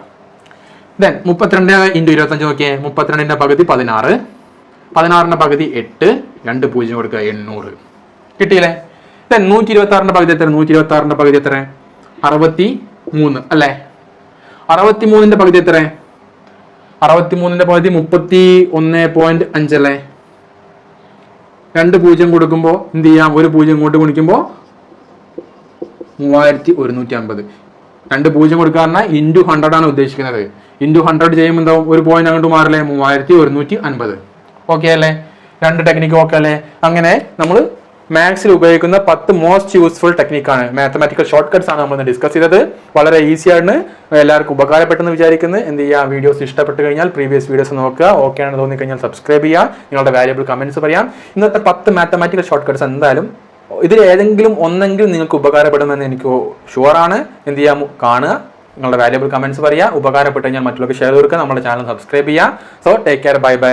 ദെൻ മുപ്പത്തിരണ്ട് ഇന്റു ഇരുപത്തഞ്ച് നോക്കിയേ. മുപ്പത്തിരണ്ടിന്റെ പകുതി പതിനാറ് പതിനാറിന്റെ പകുതി എട്ട് രണ്ട് പൂജ്യം കൊടുക്കുക എണ്ണൂറ്. കിട്ടിയില്ലേ? ദെൻ നൂറ്റി ഇരുപത്തി ആറിന്റെ പകുതി എത്ര? നൂറ്റി ഇരുപത്തി ആറിന്റെ പകുതി എത്ര? അറുപത്തി മൂന്ന് അല്ലേ? അറുപത്തി മൂന്നിന്റെ പകുതി എത്ര? അറുപത്തി മൂന്നിന്റെ പകുതി മുപ്പത്തി ഒന്ന് പോയിന്റ് അഞ്ചല്ലേ രണ്ട് പൂജ്യം കൊടുക്കുമ്പോൾ എന്ത് ചെയ്യാം? ഒരു പൂജ്യം ഇങ്ങോട്ട് ഗുണിക്കുമ്പോൾ മൂവായിരത്തി ഒരുന്നൂറ്റി അമ്പത് രണ്ട് പൂജ്യം കൊടുക്കുക പറഞ്ഞാൽ ഇന്റു ഹൺഡ്രഡ് ആണ് ഉദ്ദേശിക്കുന്നത്. ഇന്റു ഹൺഡ്രഡ് ചെയ്യുമ്പോൾ എന്താവും? ഒരു പോയിന്റ് അങ്ങോട്ട് മാറില്ലേ? മൂവായിരത്തി ഒരുന്നൂറ്റി അൻപത് ഓക്കെ അല്ലേ? രണ്ട് ടെക്നിക്ക് ഓക്കെ അല്ലേ? അങ്ങനെ നമ്മൾ മാത്സിൽ ഉപയോഗിക്കുന്ന പത്ത് മോസ്റ്റ് യൂസ്ഫുൾ ടെക്നിക്കാണ് മാത്തമാറ്റിക്കൽ ഷോർട്ട് കട്ട്സ് ആണ് നമ്മൾ ഡിസ്കസ് ചെയ്തത്. വളരെ ഈസിയാണ് എല്ലാവർക്കും ഉപകാരപ്പെട്ടെന്ന് വിചാരിക്കുന്നു. എന്ത് ചെയ്യുക വീഡിയോസ് ഇഷ്ടപ്പെട്ട് കഴിഞ്ഞാൽ പ്രീവിയസ് വീഡിയോസ് നോക്കുക. ഓക്കെ ആണെന്ന് തോന്നി കഴിഞ്ഞാൽ സബ്സ്ക്രൈബ് ചെയ്യുക. നിങ്ങളുടെ വാല്യബിൾ കമന്റ്സ് പറയാം. ഇന്നത്തെ പത്ത് മാത്തമാറ്റിക്കൽ ഷോർട്ട് കട്ട്സ് എന്തായാലും ഇതിൽ ഏതെങ്കിലും ഒന്നെങ്കിലും നിങ്ങൾക്ക് ഉപകാരപ്പെടുമെന്ന് എനിക്ക് ഷുവറാണ് എന്ത് ചെയ്യാം? കാണുക. നിങ്ങളുടെ വാല്യബിൾ കമന്റ്സ് പറയുക. ഉപകാരപ്പെട്ട് കഴിഞ്ഞാൽ മറ്റുള്ളവർക്ക് ഷെയർ കൊടുക്കുക. നമ്മുടെ ചാനൽ സബ്സ്ക്രൈബ് ചെയ്യുക. So take care bye bye